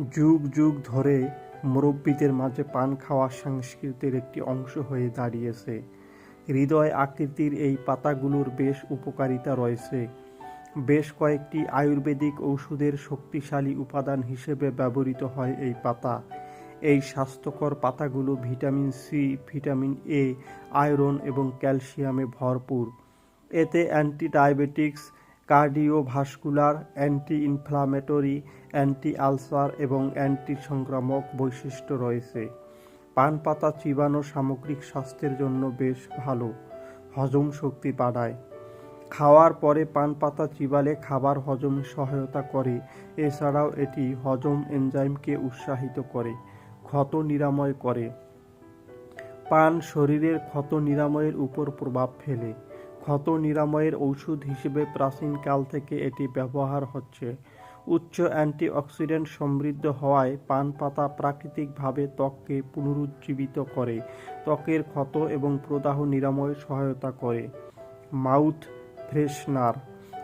যুগ যুগ ধরে মুরব্বীদের মাঝে পান খাওয়া সংস্কৃতির একটি অংশ হয়ে দাঁড়িয়েছে। হৃদয় আকৃতির এই পাতাগুলোর বেশ উপকারিতা রয়েছে। বেশ কয়েকটি আয়ুর্বেদিক ঔষধের শক্তিশালী উপাদান হিসেবে ব্যবহৃত হয় এই পাতা। এই স্বাস্থ্যকর পাতাগুলো vitamin C, vitamin A, iron এবং ক্যালসিয়ামে ভরপুর। এতে anti diabetics cardiovascular anti inflammatory anti ulcer এবং অ্যান্টি সংক্রামক বৈশিষ্ট্য রয়েছে। পান পাতা চিবানো সামগ্রিক স্বাস্থ্যের জন্য বেশ ভালো, হজম শক্তি বাড়ায়। খাওয়ার পরে পান পাতা চিবালে খাবার হজমে সহায়তা করে, এছাড়াও এটি হজম এনজাইমকে উৎসাহিত করে, ক্ষত নিরাময় করে। পান শরীরের ক্ষত নিরাময়ের উপর প্রভাব ফেলে। ক্ষত নিরাময়ের ঔষধ হিসেবে প্রাচীনকাল থেকে এটি ব্যবহার হচ্ছে। উচ্চ অ্যান্টিঅক্সিডেন্ট সমৃদ্ধ হওয়ায় পান পাতা প্রাকৃতিকভাবে ত্বককে পুনরুজ্জীবিত করে। ত্বকের ক্ষত এবং প্রদাহ নিরাময়ে সহায়তা করে। মাউথ ফ্রেশনার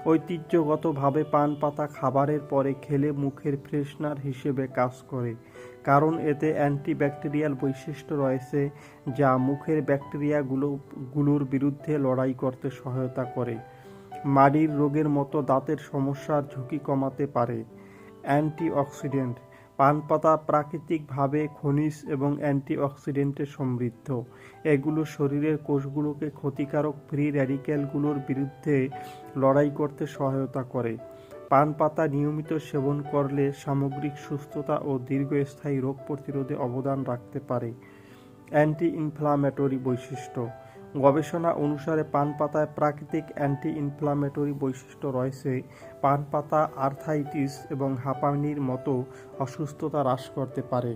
ঐতিহ্যগতভাবে পান পাতা খাবারের পরে খেলে মুখের ফ্রেশনার হিসেবে কাজ করে, কারণ এতে অ্যান্টিব্যাকটেরিয়াল বৈশিষ্ট্য রয়েছে যা মুখের ব্যাকটেরিয়াগুলো, গুলোর বিরুদ্ধে লড়াই করতে সহায়তা করে। মাড়ির রোগের মতো দাঁতের সমস্যার ঝুঁকি কমাতে পারে। অ্যান্টিঅক্সিডেন্ট পান পাতা প্রাকৃতিকভাবে খনিজ এবং অ্যান্টিঅক্সিডেন্টে সমৃদ্ধ। এগুলো শরীরের কোষগুলোকে ক্ষতিকারক ফ্রি র্যাডিক্যালগুলোর বিরুদ্ধে লড়াই করতে সহায়তা করে। পান পাতা নিয়মিত সেবন করলে সামগ্রিক সুস্থতা ও দীর্ঘস্থায়ী রোগ প্রতিরোধে অবদান রাখতে পারে। অ্যান্টি ইনফ্লামেটরি বৈশিষ্ট্য গবেষণা অনুসারে পান পাতায় প্রাকৃতিক অ্যান্টি ইনফ্লামেটরি বৈশিষ্ট্য রয়েছে। পান পাতা আর্থাইটিস এবং হাঁপানির মতো অসুস্থতা হ্রাস করতে পারে।